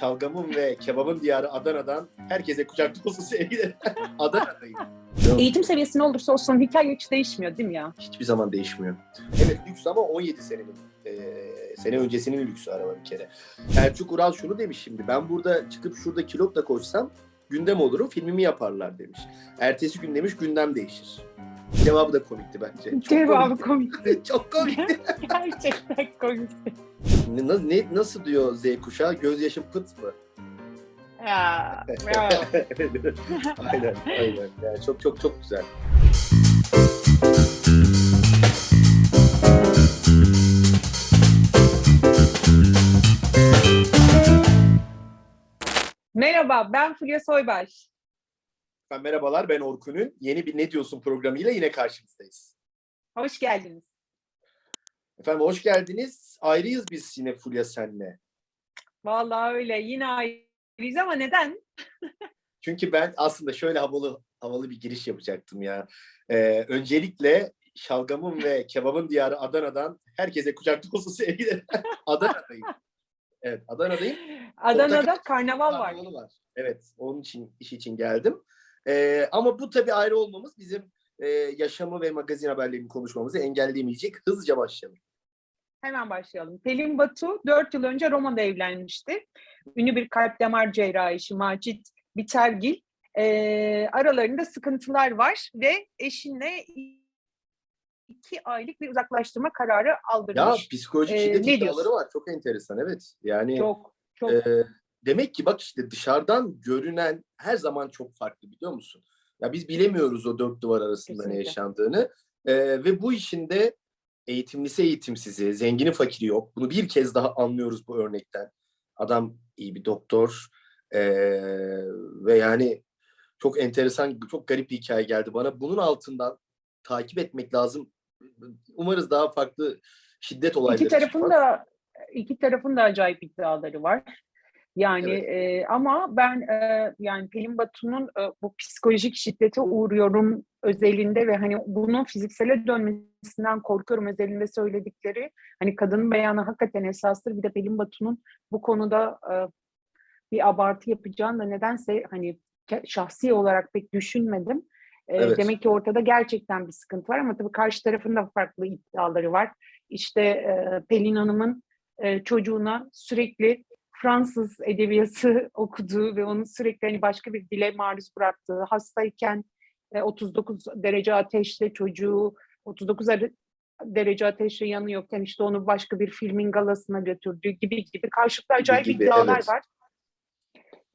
şalgamın ve kebabın diyarı Adana'dan herkese kucak dolusu sevgiler. Adana'dayım. Eğitim seviyesi ne olursa olsun hikaye hiç değişmiyor değil mi ya? Hiçbir zaman değişmiyor. Evet lüks ama 17 senenin e, sene öncesinin lüksü araba bir kere. Selçuk Ural şunu demiş şimdi. Ben burada çıkıp şurada kilop da koşsam gündem olurum filmimi yaparlar demiş. Ertesi gün demiş gündem değişir. Cevabı da komikti bence. Çok Cevabı komikti. komik. Çok komikti. Gerçekten komik. ne, ne- nasıl diyor Z kuşağı? Gözyaşım pıt mı? Ya, ya. aynen, aynen. Yani çok çok çok güzel. Merhaba ben Fulya Soybaş. Efendim, merhabalar ben Orkun'un yeni bir Ne Diyorsun programıyla yine karşınızdayız. Hoş geldiniz. Efendim hoş geldiniz. Ayrıyız biz yine Fulya senle. Vallahi öyle yine ayrıyız ama neden? Çünkü ben aslında şöyle havalı havalı bir giriş yapacaktım ya. Ee, öncelikle şalgamın ve kebabın diyarı Adana'dan herkese kucak dolusu sevgiler. Adana'dayım. Evet Adana'dayım. Adana'da karnaval var. Var. Evet, onun için iş için geldim. Ee, ama bu tabii ayrı olmamız bizim e, yaşamı ve magazin haberlerini konuşmamızı engelleyemeyecek. Hızlıca başlayalım. Hemen başlayalım. Pelin Batu 4 yıl önce Roma'da evlenmişti. Ünlü bir kalp damar cerrahisi Macit Bitergil. Ee, aralarında sıkıntılar var ve eşinle iki aylık bir uzaklaştırma kararı Ya aldırmış. psikolojik Ee, şiddet ne iddiaları var. Çok enteresan evet. Yani çok çok e, demek ki bak işte dışarıdan görünen her zaman çok farklı biliyor musun? Ya biz bilemiyoruz o dört duvar arasında ne Kesinlikle. yaşandığını. E, ve bu işinde eğitimlisi eğitimsizi, zengini fakiri yok. Bunu bir kez daha anlıyoruz bu örnekten. Adam iyi bir doktor e, ve yani çok enteresan, çok garip bir hikaye geldi bana. Bunun altından takip etmek lazım. Umarız daha farklı şiddet olayları İki tarafın çıkmaz. da iki tarafın da acayip iddiaları var. Yani Evet. e, ama ben e, yani Pelin Batu'nun e, bu psikolojik şiddete uğruyorum özelinde ve hani bunun fiziksele dönmesinden korkuyorum özelinde söyledikleri hani kadının beyanı hakikaten esastır. Bir de Pelin Batu'nun bu konuda e, bir abartı yapacağını da nedense hani şahsi olarak pek düşünmedim. E, Evet. Demek ki ortada gerçekten bir sıkıntı var ama tabii karşı tarafın da farklı iddiaları var. İşte e, Pelin Hanım'ın e, çocuğuna sürekli Fransız edebiyatı okuduğu ve onu sürekli hani başka bir dile maruz bıraktığı, hastayken e, 39 derece ateşle çocuğu 39 are- derece ateşle yanıyorken işte onu başka bir filmin galasına götürdüğü gibi gibi karşılıklı acayip gibi, iddialar evet. var.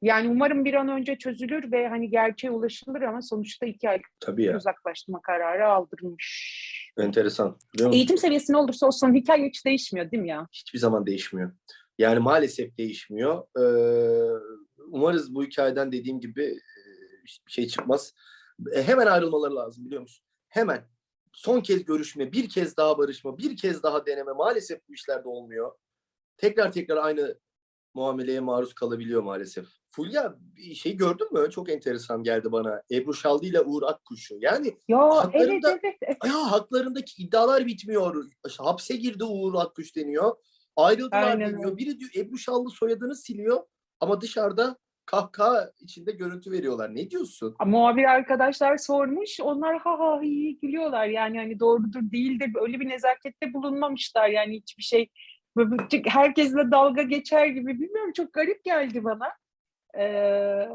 Yani umarım bir an önce çözülür ve hani gerçeğe ulaşılır ama sonuçta iki aylık Tabii ya. uzaklaştırma kararı aldırılmış. Enteresan. Eğitim seviyesi ne olursa olsun hikaye hiç değişmiyor değil mi ya? Hiçbir zaman değişmiyor. Yani maalesef değişmiyor. Ee, umarız bu hikayeden dediğim gibi e, bir şey çıkmaz. E, hemen ayrılmaları lazım biliyor musun? Hemen. Son kez görüşme, bir kez daha barışma, bir kez daha deneme. Maalesef bu işlerde olmuyor. Tekrar tekrar aynı muameleye maruz kalabiliyor maalesef. Fulya bir şey gördün mü? Çok enteresan geldi bana. Ebru Şallı ile Uğur Akkuş'u. Yani Ya Haklarında- evet evet. evet. ya haklarındaki iddialar bitmiyor. İşte hapse girdi Uğur Akkuş deniyor. Ayrıldılar Aynen deniyor. Biri diyor Ebru Şallı soyadını siliyor ama dışarıda kahkaha içinde görüntü veriyorlar. Ne diyorsun? Muhabir arkadaşlar sormuş. Onlar ha ha iyi gülüyorlar. Yani hani doğrudur değildir. Öyle bir nezakette bulunmamışlar. Yani hiçbir şey herkesle dalga geçer gibi. Bilmiyorum çok garip geldi bana. Ee,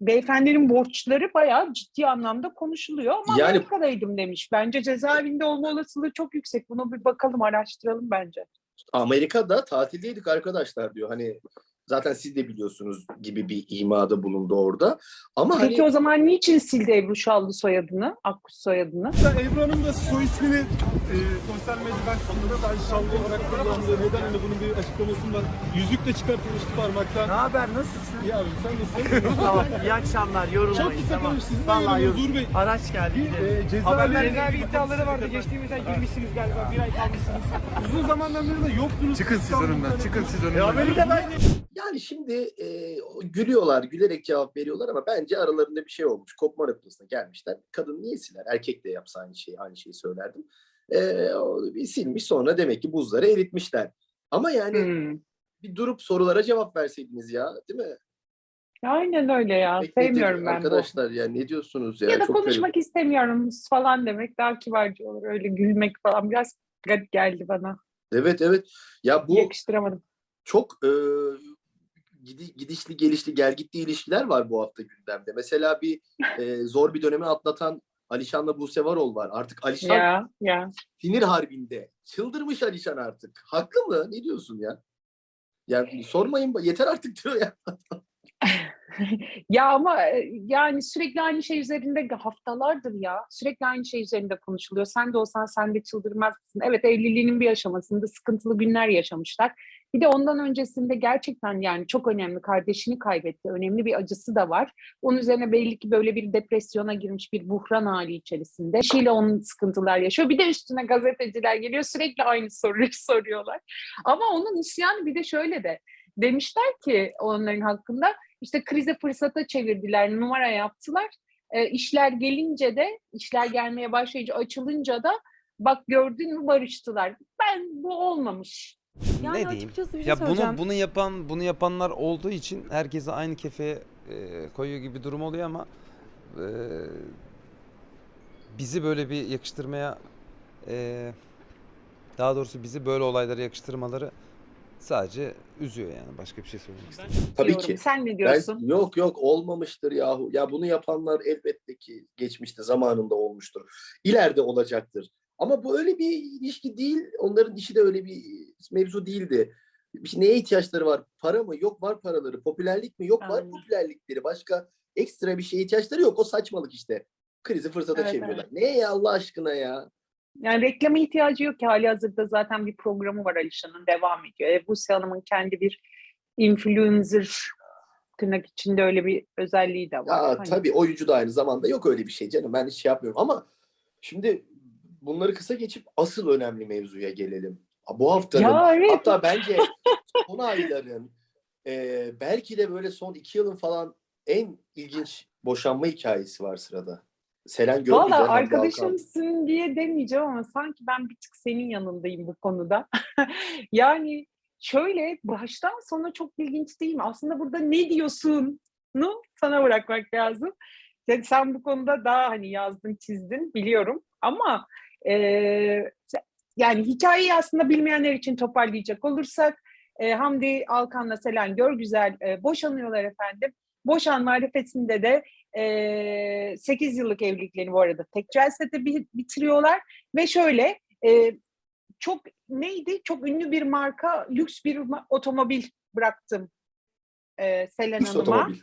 beyefendinin borçları bayağı ciddi anlamda konuşuluyor ama Yani- Amerika'daydım demiş. Bence cezaevinde olma olasılığı çok yüksek. Bunu bir bakalım araştıralım bence. Amerika'da tatildeydik arkadaşlar diyor. Hani zaten siz de biliyorsunuz gibi bir imada bulundu orada. Ama Peki hani o zaman niçin sildi Ebru Şallı soyadını, Akkuş soyadını? Ya Ebru Hanım da soy ismini e, sosyal medyadan sonra da şallı olarak kullandı. Neden hani bunun bir açıklaması var. Yüzük de çıkartılmıştı parmaktan. Ne haber nasılsın? İyi abi sen nasılsın? tamam iyi akşamlar yorulmayın. Çok kısa tamam. konuş sizin de Vallahi yorul- Zur Bey. Araç geldi Bir e, Haberler- cezaevinde iddiaları vardı. Geçtiğimiz ay girmişsiniz galiba. Bir ay kalmışsınız. uzun zamandan beri de yoktunuz. Çıkın siz önümden, çıkın siz E, önümden. Amerika'dan yani şimdi e, gülüyorlar, gülerek cevap veriyorlar ama bence aralarında bir şey olmuş. Kopma noktasına gelmişler. Kadın niye siler? Erkek de yapsa aynı şeyi, aynı şeyi söylerdim. E, o bir silmiş sonra demek ki buzları eritmişler. Ama yani Hmm. bir durup sorulara cevap verseydiniz ya değil mi? Aynen öyle ya. Pek nedir Sevmiyorum ben bu. Arkadaşlar ya ne diyorsunuz ya? Ya da Çok konuşmak istemiyorum falan demek daha kibarca olur. Öyle gülmek falan biraz garip geldi bana. garip. Evet evet. Ya bu Yakıştıramadım. çok e, gidişli gelişli gelgitli ilişkiler var bu hafta gündemde. Mesela bir e, zor bir dönemi atlatan Alişan'la Buse Varol var. Artık Alişan Ya ya. sinir harbinde. Çıldırmış Alişan artık. Haklı mı? Ne diyorsun ya? Yani sormayın yeter artık diyor ya. ya ama e, yani sürekli aynı şey üzerinde haftalardır ya. Sürekli aynı şey üzerinde konuşuluyor. Sen de olsan sen de çıldırmazsın. Evet evliliğinin bir aşamasında sıkıntılı günler yaşamışlar. Bir de ondan öncesinde gerçekten yani çok önemli kardeşini kaybetti. Önemli bir acısı da var. Onun üzerine belli ki böyle bir depresyona girmiş bir buhran hali içerisinde. Şile onun sıkıntılar yaşıyor. Bir de üstüne gazeteciler geliyor sürekli aynı soruyu soruyorlar. Ama onun isyanı bir de şöyle de demişler ki onların hakkında işte krize fırsata çevirdiler, numara yaptılar. E, işler gelince de, işler gelmeye başlayınca, açılınca da bak gördün mü barıştılar. Ben bu olmamış. Yani ne diyeyim? açıkçası bir şey Ya söyleyeceğim. bunu bunu yapan bunu yapanlar olduğu için herkese aynı kefeye e, koyuyor gibi bir durum oluyor ama e, bizi böyle bir yakıştırmaya e, daha doğrusu bizi böyle olaylara yakıştırmaları sadece üzüyor yani başka bir şey söylemek istemiyorum. Tabii diyorum. ki. Sen ne Ben, diyorsun? yok yok olmamıştır yahu. Ya bunu yapanlar elbette ki geçmişte zamanında olmuştur. İleride olacaktır. Ama bu öyle bir ilişki değil. Onların işi de öyle bir mevzu değildi. Şey- Neye ihtiyaçları var? Para mı? Yok var paraları. Popülerlik mi? Yok var Aynen. popülerlikleri. Başka ekstra bir şeye ihtiyaçları yok. O saçmalık işte. Krizi fırsata Evet, çeviriyorlar. Ne ya Allah aşkına ya? Yani reklama ihtiyacı yok ki hali hazırda zaten bir programı var Alişan'ın devam ediyor. E, Buse Hanım'ın kendi bir influencer tırnak içinde öyle bir özelliği de var. Ya Hani- tabii oyuncu da aynı zamanda yok öyle bir şey canım. Ben hiç şey yapmıyorum ama şimdi bunları kısa geçip asıl önemli mevzuya gelelim. Bu haftanın Ya evet. hatta bence son ayların e, belki de böyle son iki yılın falan en ilginç boşanma hikayesi var sırada. Selen Görgüzel. Valla arkadaşımsın diye demeyeceğim ama sanki ben bir tık senin yanındayım bu konuda. yani şöyle baştan sona çok ilginç değil mi? Aslında burada ne diyorsun? sana bırakmak lazım. Sen, sen bu konuda daha hani yazdın çizdin biliyorum ama eee, yani hikayeyi aslında bilmeyenler için toparlayacak olursak e, Hamdi Alkan'la Selen Görgüzel e, boşanıyorlar efendim. Boşanma arifesinde de e, 8 yıllık evliliklerini bu arada tek celsede bi- bitiriyorlar ve şöyle e, çok neydi? Çok ünlü bir marka lüks bir otomobil bıraktım e, Selen Lüks Hanım'a. otomobil.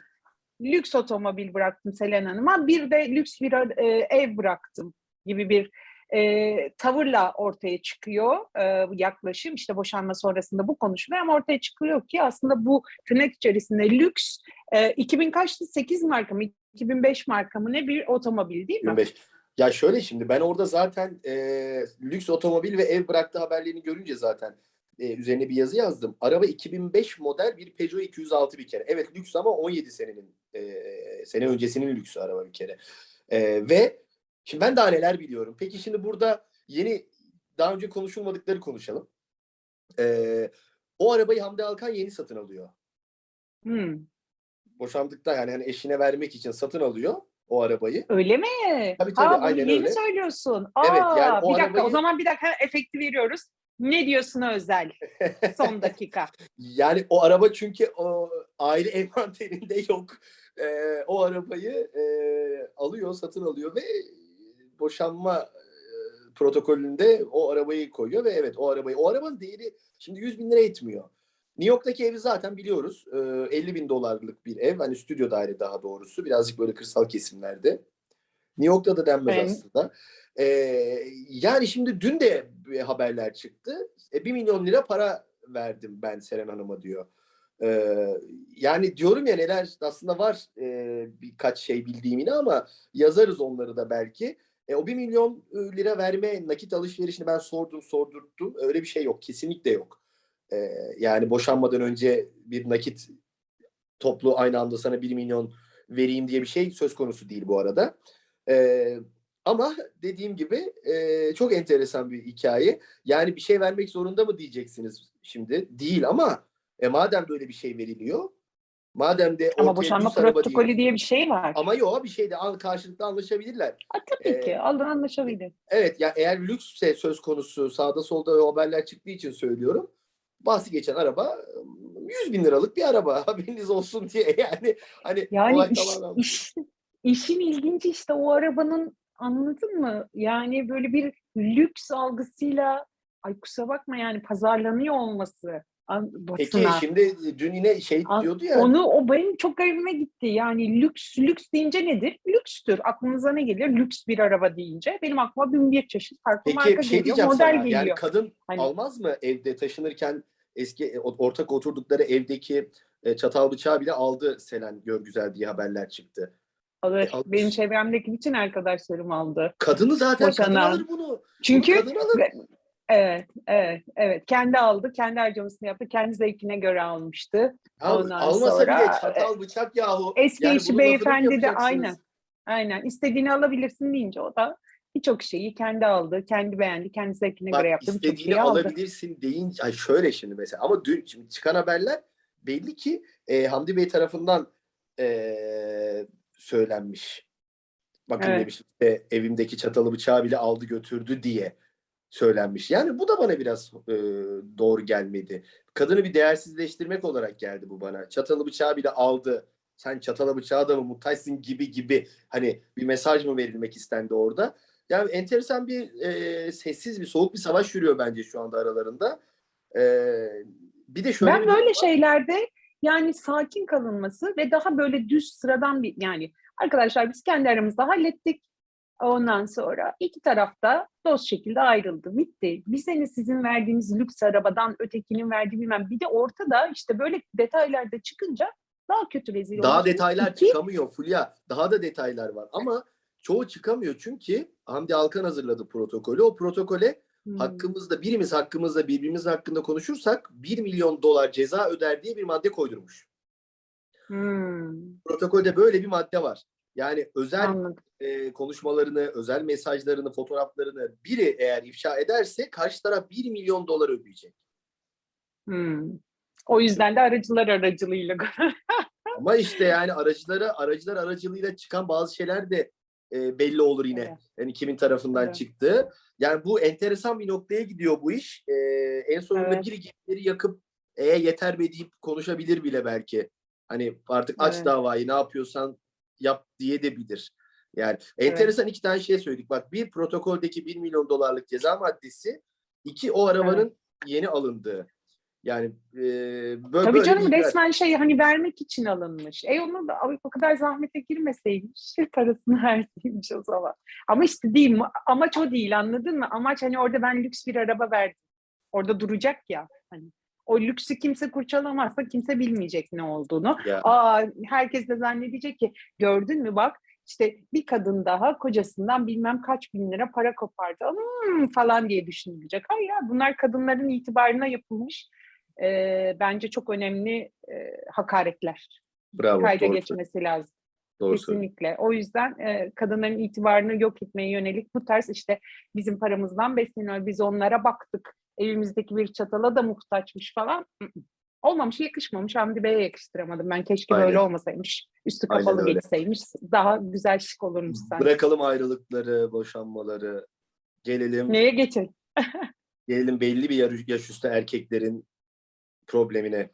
Lüks otomobil bıraktım Selen Hanım'a. Bir de lüks bir e, ev bıraktım gibi bir e, tavırla ortaya çıkıyor e, yaklaşım. İşte boşanma sonrasında bu konuşuluyor ama ortaya çıkıyor ki aslında bu tırnak içerisinde lüks e, 2000 kaçtı? 8 marka mı? 2005 marka mı ne bir otomobil değil mi? 25. Ya şöyle şimdi ben orada zaten e, lüks otomobil ve ev bıraktığı haberlerini görünce zaten e, üzerine bir yazı yazdım. Araba 2005 model bir Peugeot 206 bir kere. Evet lüks ama 17 senenin e, sene öncesinin lüksü araba bir kere. E, ve şimdi ben daha neler biliyorum. Peki şimdi burada yeni daha önce konuşulmadıkları konuşalım. E, o arabayı Hamdi Alkan yeni satın alıyor. Hmm, Boşandıkta yani hani eşine vermek için satın alıyor o arabayı. öyle mi? Tabii, tabii, bunu aynen yeni öyle. söylüyorsun. Aa, Evet, yani o bir dakika o arabayı- zaman bir dakika efekti veriyoruz. Ne diyorsun Özel? Son dakika. Yani o araba çünkü o aile envanterinde yok. Ee, o arabayı e, alıyor, satın alıyor ve boşanma protokolünde o arabayı koyuyor ve evet o arabayı, o arabanın değeri şimdi 100 bin lira etmiyor. New York'taki evi zaten biliyoruz. Ee, 50 bin dolarlık bir ev. Hani stüdyo daire daha doğrusu. Birazcık böyle kırsal kesimlerde. New York'ta da denmez Ben- aslında. Ee, yani şimdi dün de haberler çıktı. E, 1 milyon lira para verdim ben Seren Hanım'a diyor. Ee, yani diyorum ya neler aslında var e, birkaç şey bildiğim yine ama yazarız onları da belki. E, o 1 milyon e, lira verme nakit alışverişini ben sordum sordurttum. Öyle bir şey yok. Kesinlikle yok. Ee, yani boşanmadan önce bir nakit toplu aynı anda sana 1 milyon vereyim diye bir şey söz konusu değil bu arada. Ee, ama dediğim gibi e, çok enteresan bir hikaye. Yani bir şey vermek zorunda mı diyeceksiniz şimdi? Değil ama E madem böyle bir şey veriliyor, madem de Ama boşanma protokolü değil- diye bir şey var. Ama yok bir şeyde an- karşılıklı anlaşabilirler. Ha, tabii Ee, ki. Alın anlaşabilir. Evet ya eğer lüksse söz konusu sağda solda haberler çıktığı için söylüyorum. Bahsi geçen araba 100 bin liralık bir araba haberiniz olsun diye yani hani Yani iş, tamamen- iş, işin ilginci işte o arabanın anladın mı? Yani böyle bir lüks algısıyla ay kusura bakma yani pazarlanıyor olması Peki şimdi dün yine şey An- diyordu ya Onu o benim çok garibime gitti. Yani lüks lüks deyince nedir? Lükstür. Aklınıza ne gelir? Lüks bir araba deyince benim aklıma bin bir çeşit farklı Peki marka bir şey geliyor, diyeceğim model sana. geliyor. Yani kadın Hani- almaz mı evde taşınırken eski e, o- ortak oturdukları evdeki e, çatal bıçağı bile aldı Selen Görgüzel diye haberler çıktı. Alır. alır. Benim çevremdeki bütün arkadaşlarım aldı. Kadını zaten kadın Boşanan. alır bunu. Çünkü Bunu kadın alır. Evet, evet, evet. Kendi aldı, kendi harcamasını yaptı, kendi zevkine göre almıştı. Ya Ondan almasa sonra, bile çatal bıçak yahu. Eski Yani mı beyefendi de aynen. Aynen. İstediğini alabilirsin deyince o da birçok şeyi kendi aldı, kendi beğendi, kendi zevkine göre Bak yaptı. Birçok istediğini şeyi aldı. alabilirsin deyince ay şöyle şimdi mesela ama dün şimdi çıkan haberler belli ki e, Hamdi Bey tarafından e, söylenmiş. Bakın Evet. demiş işte evimdeki çatalı bıçağı bile aldı götürdü diye söylenmiş. Yani bu da bana biraz e, doğru gelmedi. Kadını bir değersizleştirmek olarak geldi bu bana. Çatalı bıçağı bile aldı. Sen çatala bıçağa da mı muhtaçsın gibi gibi hani bir mesaj mı verilmek istendi orada? Yani enteresan bir e, sessiz bir soğuk bir savaş yürüyor bence şu anda aralarında. E, bir de şöyle Ben böyle var. şeylerde yani sakin kalınması ve daha böyle düz sıradan bir yani arkadaşlar biz kendi aramızda hallettik. Ondan sonra iki tarafta dost şekilde ayrıldı. Bitti. Bize ne sizin verdiğiniz lüks arabadan ötekinin verdiği bilmem. Bir de ortada işte böyle detaylarda çıkınca daha kötü rezil Daha oluyorsunuz. detaylar İki, çıkamıyor Fulya. Daha da detaylar var ama çoğu çıkamıyor çünkü Hamdi Alkan hazırladı protokolü. O protokole Hmm. hakkımızda birimiz hakkımızda birbirimizin hakkında konuşursak 1 milyon dolar ceza öder diye bir madde koydurmuş. Hmm, Protokolde böyle bir madde var. Yani özel anladım. e, konuşmalarını, özel mesajlarını, fotoğraflarını biri eğer ifşa ederse karşı taraf 1 milyon dolar ödeyecek. Hmm. O yüzden de aracılar aracılığıyla Ama işte yani aracılara aracılar aracılığıyla çıkan bazı şeyler de e, belli olur yine. Evet. Yani kimin tarafından Evet. çıktı. Yani bu enteresan bir noktaya gidiyor bu iş. E, en sonunda Evet. biri gemileri yakıp e yeter be deyip konuşabilir bile belki. Hani artık aç Evet. davayı ne yapıyorsan yap diye de bilir. Yani enteresan iki tane şey söyledik. Bak bir protokoldeki 1 milyon dolarlık ceza maddesi. iki o arabanın yeni alındığı. Yani e, böyle, Tabii böyle canım bilgiler. resmen şey hani vermek için alınmış. E onu da o kadar zahmete girmeseymiş parasını verseymiş o zaman. Ama işte değil? Amaç o değil anladın mı? Amaç hani orada ben lüks bir araba verdim. Orada duracak ya. Hani o lüksü kimse kurcalamazsa kimse bilmeyecek ne olduğunu. Ya. Aa herkes de zannedecek ki gördün mü bak işte bir kadın daha kocasından bilmem kaç bin lira para kopardı Hmm, falan diye düşünülecek. Hayır ya bunlar kadınların itibarına yapılmış e, bence çok önemli e, hakaretler. Bravo. Kayda doğru, geçmesi lazım. doğru. Kesinlikle. O yüzden e, kadınların itibarını yok etmeye yönelik bu tarz işte bizim paramızdan besleniyor. Biz onlara baktık. Evimizdeki bir çatala da muhtaçmış falan. Olmamış, yakışmamış. Hamdi Bey'e yakıştıramadım. Ben keşke böyle Aynen. olmasaymış. Üstü Aynen kapalı geçseymiş. Daha güzel şık olurmuş sanki. Bırakalım ayrılıkları, boşanmaları. Gelelim Neye geçin? gelelim belli bir yaş, üstü erkeklerin problemine.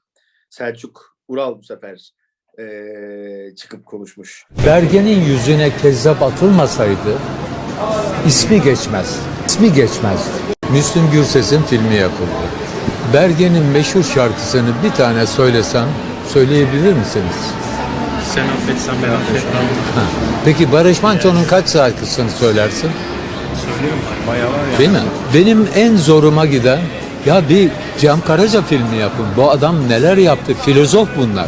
Selçuk Ural bu sefer eee, çıkıp konuşmuş. Bergen'in yüzüne kezzap atılmasaydı ismi geçmez. İsmi geçmez. Müslüm Gürses'in filmi yapıldı. Bergen'in meşhur şarkısını bir tane söylesem söyleyebilir misiniz? Sen affetsen ben affetmem. Peki Barış Manço'nun kaç şarkısını söylersin? Söylüyorum bayağı var ya. Değil mi? Benim en zoruma giden ya bir Cem Karaca filmi yapın. Bu adam neler yaptı? Filozof bunlar.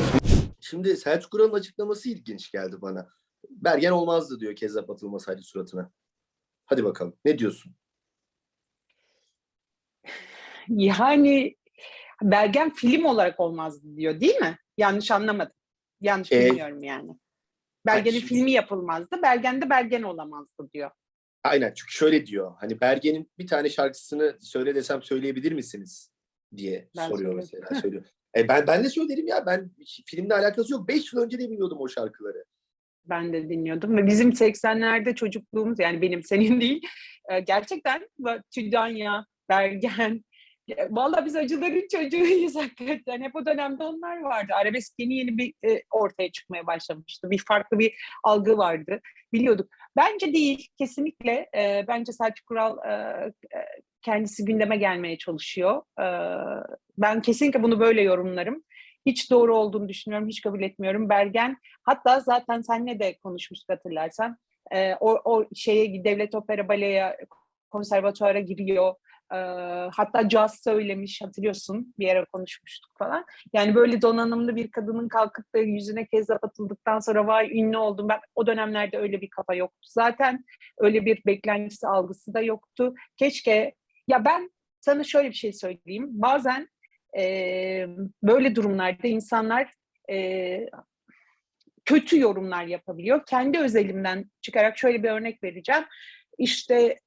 Şimdi Selçuk Ural'ın açıklaması ilginç geldi bana. Bergen olmazdı diyor kezzap atılmasaydı suratına. Hadi bakalım. Ne diyorsun? Yani Bergen film olarak olmazdı diyor değil mi? Yanlış anlamadım. Yanlış Ee, bilmiyorum yani. Bergen'in şimdi- filmi yapılmazdı. Bergen de Bergen olamazdı diyor. Aynen çünkü şöyle diyor. Hani Bergen'in bir tane şarkısını söyle desem söyleyebilir misiniz? diye Ben soruyor söylerim. mesela. Söylüyor. E ben ben de söylerim ya ben filmle alakası yok. 5 yıl önce de biliyordum o şarkıları. Ben de dinliyordum ve bizim 80'lerde çocukluğumuz yani benim senin değil e, gerçekten Tüdanya, Bergen ya, Vallahi biz acıların çocuğuyuz hakikaten. Hep o dönemde onlar vardı. Arabesk yeni yeni bir e, ortaya çıkmaya başlamıştı. Bir farklı bir algı vardı. Biliyorduk. Bence değil. Kesinlikle. e, bence Selçuk Kural e, e, kendisi gündeme gelmeye çalışıyor. E, ben kesinlikle bunu böyle yorumlarım. Hiç doğru olduğunu düşünüyorum. Hiç kabul etmiyorum. Bergen Hatta zaten seninle de konuşmuştuk hatırlarsan. Ee, o, o şeye devlet opera baleye konservatuara giriyor. Hatta caz söylemiş hatırlıyorsun bir yere konuşmuştuk falan. Yani böyle donanımlı bir kadının kalkıp da yüzüne kezzap atıldıktan sonra vay ünlü oldum. Ben o dönemlerde öyle bir kafa yoktu. Zaten öyle bir beklentisi algısı da yoktu. Keşke ya ben sana şöyle bir şey söyleyeyim. Bazen e, böyle durumlarda insanlar e, kötü yorumlar yapabiliyor. Kendi özelimden çıkarak şöyle bir örnek vereceğim. İşte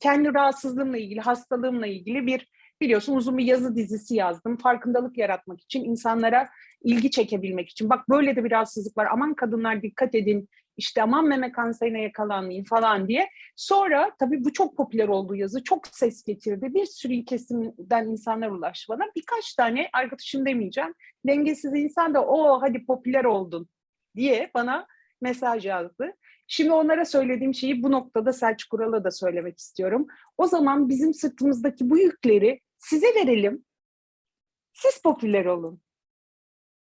kendi rahatsızlığımla ilgili, hastalığımla ilgili bir biliyorsun uzun bir yazı dizisi yazdım. Farkındalık yaratmak için, insanlara ilgi çekebilmek için. Bak böyle de bir rahatsızlık var. Aman kadınlar dikkat edin. İşte aman meme kanserine yakalanmayın falan diye. Sonra tabii bu çok popüler oldu yazı. Çok ses getirdi. Bir sürü kesimden insanlar ulaştı bana. Birkaç tane arkadaşım demeyeceğim dengesiz insan da o hadi popüler oldun diye bana mesaj yazdı. Şimdi onlara söylediğim şeyi bu noktada Selçuk Ural'a da söylemek istiyorum. O zaman bizim sırtımızdaki bu yükleri size verelim. Siz popüler olun.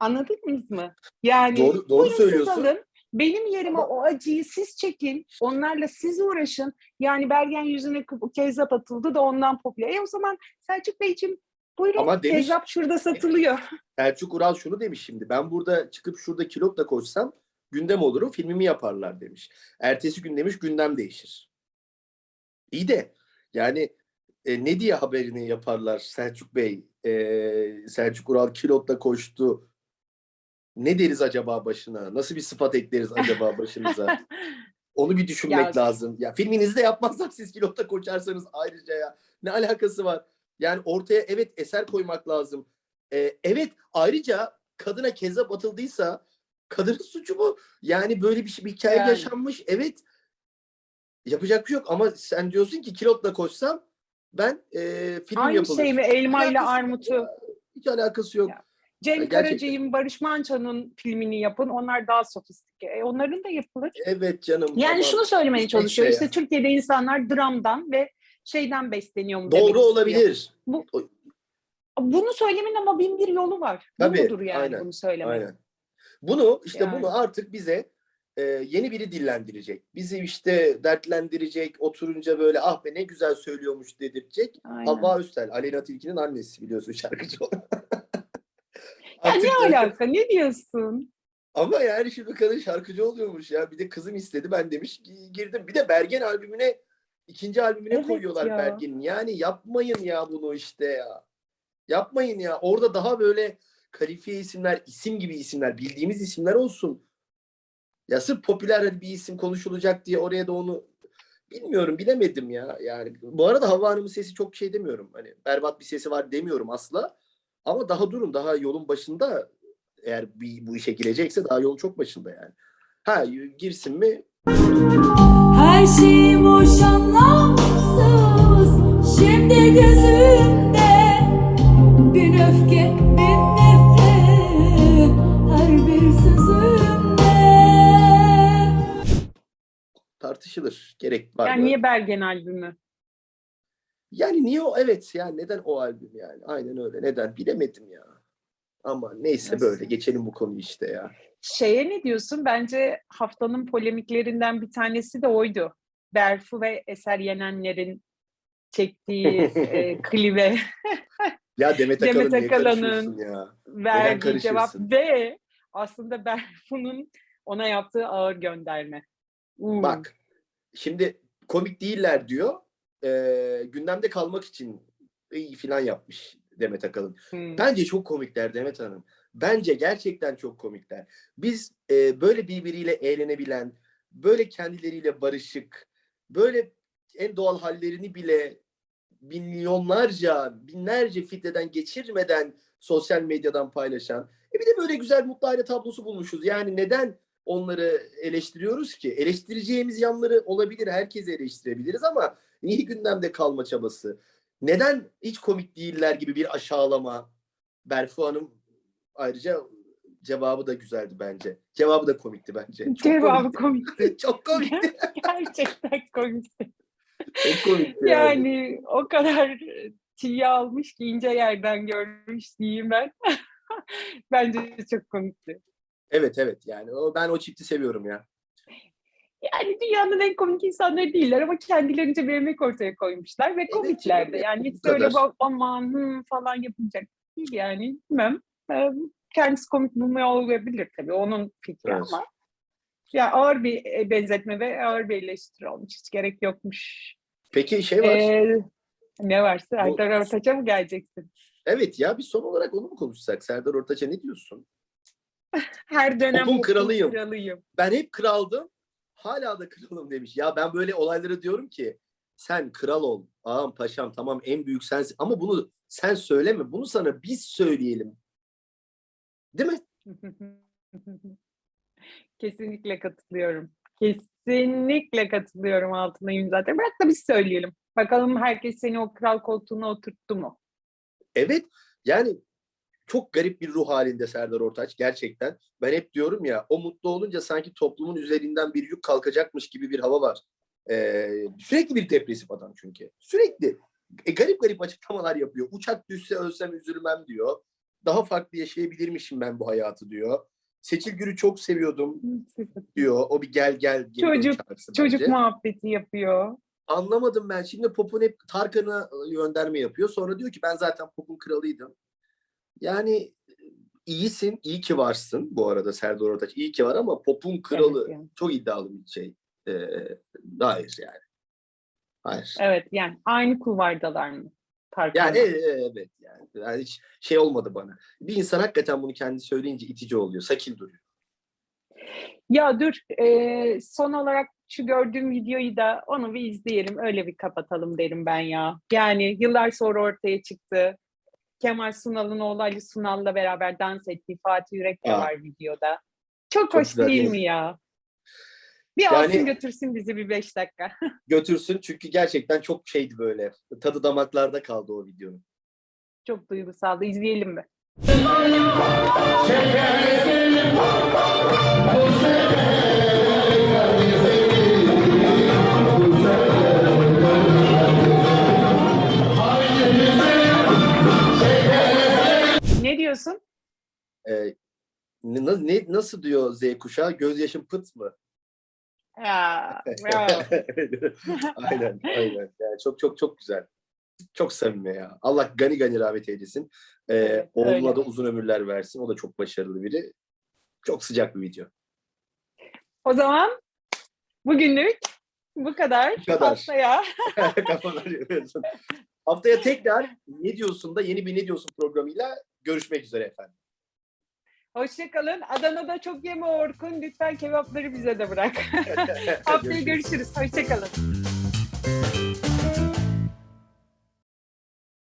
Anladınız mı? Yani Doğru- doğru söylüyorsun. alın. Benim yerime o acıyı siz çekin. Onlarla siz uğraşın. Yani Bergen yüzüne kezzap atıldı da ondan popüler. E o zaman Selçuk Beyciğim buyurun Ama demiş- kezzap şurada satılıyor. Selçuk Ural şunu demiş şimdi. Ben burada çıkıp şurada kilotla koşsam gündem olurum filmimi yaparlar demiş. Ertesi gün demiş gündem değişir. İyi de yani e, ne diye haberini yaparlar Selçuk Bey? E, Selçuk Ural kilotla koştu. Ne deriz acaba başına? Nasıl bir sıfat ekleriz acaba başınıza? Onu bir düşünmek Ya- lazım. Ya filminizde yapmazlar siz kilotla koşarsanız ayrıca ya. Ne alakası var? Yani ortaya evet eser koymak lazım. Ee, evet ayrıca kadına kezzap atıldıysa kadının suçu mu? Yani böyle bir şey bir hikaye Yani. yaşanmış. Evet. Yapacak bir şey yok ama sen diyorsun ki kilotla koşsam ben e, film Aynı yapılır. şey mi? Elma ile armutu. Hiç alakası yok. Ya, Cem. Karaca'nın, Barış Manço'nun filmini yapın. Onlar daha sofistike. E, onların da yapılır. Evet canım. Yani ama şunu söylemeye işte çalışıyor. ya. İşte Türkiye'de insanlar dramdan ve şeyden besleniyor mu Doğru istiyor. olabilir. Bunu söylemenin ama bin bir yolu var. Bu Tabii, mudur yani aynen, bunu söylemenin? Aynen. Bunu işte Yani. bunu artık bize e, yeni biri dillendirecek. Bizi işte dertlendirecek, oturunca böyle ah be ne güzel söylüyormuş dedirtecek. Aynen. Havva Üstel, Aleyna Tilki'nin annesi biliyorsun şarkıcı olan. Ya ne alaka? Ne diyorsun? Ama yani şimdi kadın şarkıcı oluyormuş ya. Bir de kızım istedi ben demiş gi- girdim. Bir de Bergen albümüne ikinci albümüne Evet koyuyorlar ya. Bergen'in. Yani yapmayın ya bunu işte ya. Yapmayın ya. Orada daha böyle kalifiye isimler, isim gibi isimler, bildiğimiz isimler olsun. Ya sırf popüler bir isim konuşulacak diye oraya da onu bilmiyorum, bilemedim ya. Yani bu arada Havva Hanım'ın sesi çok şey demiyorum. Hani berbat bir sesi var demiyorum asla. Ama daha durun, daha yolun başında eğer bir, bu işe girecekse daha yolun çok başında yani. Ha girsin mi? Her şey boş anlamsız Şimdi gözümde Bin öfke Tartışılır. Gerek var Yani mı? niye Bergen albümü? Yani niye o? Evet yani neden o albüm yani? Aynen öyle. Neden? Bilemedim ya. Ama neyse Nasıl? böyle. Geçelim bu konuyu işte ya. Şeye ne diyorsun? Bence haftanın polemiklerinden bir tanesi de oydu. Berfu ve Eser Yenenler'in çektiği e, klibe Ya Demet Akalın Demet Akalın'ın verdiği cevap ve aslında Berfu'nun ona yaptığı ağır gönderme. Hmm. Bak şimdi komik değiller diyor. Ee, gündemde kalmak için iyi filan yapmış Demet Akalın. Hmm. Bence çok komikler Demet Hanım. Bence gerçekten çok komikler. Biz e, böyle birbiriyle eğlenebilen, böyle kendileriyle barışık, böyle en doğal hallerini bile milyonlarca, binlerce filtreden geçirmeden sosyal medyadan paylaşan. E bir de böyle güzel mutlu aile tablosu bulmuşuz. Yani neden onları eleştiriyoruz ki? Eleştireceğimiz yanları olabilir. Herkesi eleştirebiliriz ama niye gündemde kalma çabası? Neden hiç komik değiller gibi bir aşağılama? Berfu Hanım ayrıca cevabı da güzeldi bence. Cevabı da komikti bence. Çok Cevabı komikti. komikti. Çok komikti. Gerçekten komikti. Çok komikti yani. Yani o kadar tiye almış ki ince yerden görmüş diyeyim ben. Bence çok komikti. Evet evet yani o, ben o çifti seviyorum ya. Yani dünyanın en komik insanları değiller ama kendilerince bir emek ortaya koymuşlar ve komikler de. Yani hiç böyle aman hı falan yapılacak değil yani. Bilmem. Ee, Kendisi komik bulmaya olabilir tabii. Onun fikri Evet. ama. Ya ağır bir e, benzetme ve ağır bir eleştiri olmuş. Hiç gerek yokmuş. Peki şey var. Ee, ne varsa Serdar Ortaç'a mı geleceksin? Evet ya bir son olarak onu mu konuşsak? Serdar Ortaç'a ne diyorsun? Her dönem okul kralıyım. kralıyım. Ben hep kraldım. Hala da kralım demiş. Ya ben böyle olaylara diyorum ki sen kral ol. Ağam paşam tamam en büyük sensin. Ama bunu sen söyleme. Bunu sana biz söyleyelim. Değil mi? Kesinlikle katılıyorum. Kesinlikle katılıyorum altına imza atıyorum. Bırak da biz söyleyelim. Bakalım herkes seni o kral koltuğuna oturttu mu? Evet. Yani çok garip bir ruh halinde Serdar Ortaç gerçekten. Ben hep diyorum ya o mutlu olunca sanki toplumun üzerinden bir yük kalkacakmış gibi bir hava var. Ee, sürekli bir depresif adam çünkü. Sürekli. E, garip garip açıklamalar yapıyor. Uçak düşse ölsem üzülmem diyor. Daha farklı yaşayabilirmişim ben bu hayatı diyor. Seçil Gür'ü çok seviyordum diyor. O bir gel gel Çocuk- Çocuk bence. muhabbeti yapıyor. Anlamadım ben. Şimdi Pop'un hep Tarkan'a gönderme yapıyor. Sonra diyor ki ben zaten Pop'un kralıydım. Yani iyisin, iyi ki varsın bu arada Serdar Ortaç. iyi ki var ama Pop'un kralı Evet, yani. çok iddialı bir şey. Ee, hayır yani. Hayır. Evet yani aynı kulvardalar mı? Tarkan'la? Yani e- e- evet yani. yani hiç şey olmadı bana. Bir insan hakikaten bunu kendi söyleyince itici oluyor. Sakil duruyor. Ya dur e, son olarak şu gördüğüm videoyu da onu bir izleyelim öyle bir kapatalım derim ben ya. Yani yıllar sonra ortaya çıktı. Kemal Sunal'ın oğlu Ali Sunal'la beraber dans ettiği Fatih Yürek de Aa. var videoda. Çok, Çok hoş güzel değil mi ya? Bir Yani- alsın götürsün bizi bir beş dakika. Götürsün çünkü gerçekten çok şeydi böyle. Tadı damaklarda kaldı o videonun. Çok duygusaldı. İzleyelim mi? Ne diyorsun? Ee, ne, ne- nasıl diyor Z kuşağı? Gözyaşın pıt mı? Ya, bravo. aynen, aynen. Yani çok çok çok güzel. Çok samimi ya. Allah gani gani rahmet eylesin. Ee, Evet, oğluna öyle. da uzun ömürler versin. O da çok başarılı biri. Çok sıcak bir video. O zaman bugünlük bu kadar. Bu kadar. Haftaya yapıyorsun. Haftaya tekrar Ne Diyorsun da yeni bir Ne Diyorsun programıyla görüşmek üzere efendim. hoşçakalın. Adana'da çok yeme Orkun. Lütfen kebapları bize de bırak. Haftaya Görüşürüz. görüşürüz. Hoşçakalın.